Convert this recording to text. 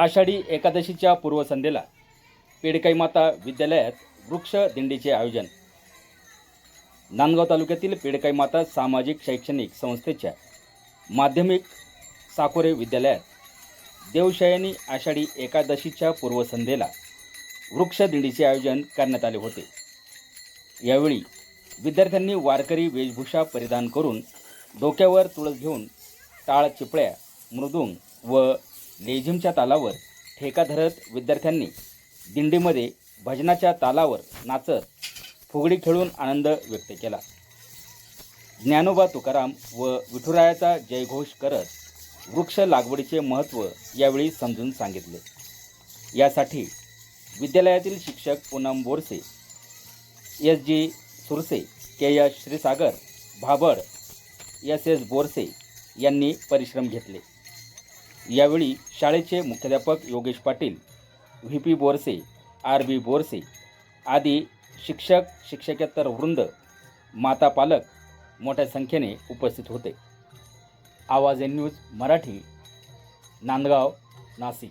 आषाढी एकादशीच्या पूर्वसंध्येला पेडकाई माता विद्यालयात वृक्ष दिंडीचे आयोजन. नांदगाव तालुक्यातील पेडकाई माता सामाजिक शैक्षणिक संस्थेच्या माध्यमिक साकोरे विद्यालयात देवशयनी आषाढी एकादशीच्या पूर्वसंध्येला वृक्ष दिंडीचे आयोजन करण्यात आले होते. यावेळी विद्यार्थ्यांनी वारकरी वेशभूषा परिधान करून डोक्यावर तुळस घेऊन टाळ चिपळ्या मृदुंग व लेझिमच्या तालावर ठेका धरत विद्यार्थ्यांनी दिंडीमध्ये भजनाच्या तालावर नाचत फुगडी खेळून आनंद व्यक्त केला. ज्ञानोबा तुकाराम व विठुरायाचा जयघोष करत वृक्ष लागवडीचे महत्त्व यावेळी समजून सांगितले. यासाठी विद्यालयातील शिक्षक Poonam Borse S G Surse K S Shrisagar Bhabad S S Borse यांनी परिश्रम घेतले. यावेळी शाळेचे मुख्याध्यापक Yogesh Patil V P Borse R B Borse आदी शिक्षक शिक्षकेतर वृंद माता पालक मोठ्या संख्येने उपस्थित होते. Awaaz N news Marathi Nandgaon Nashik.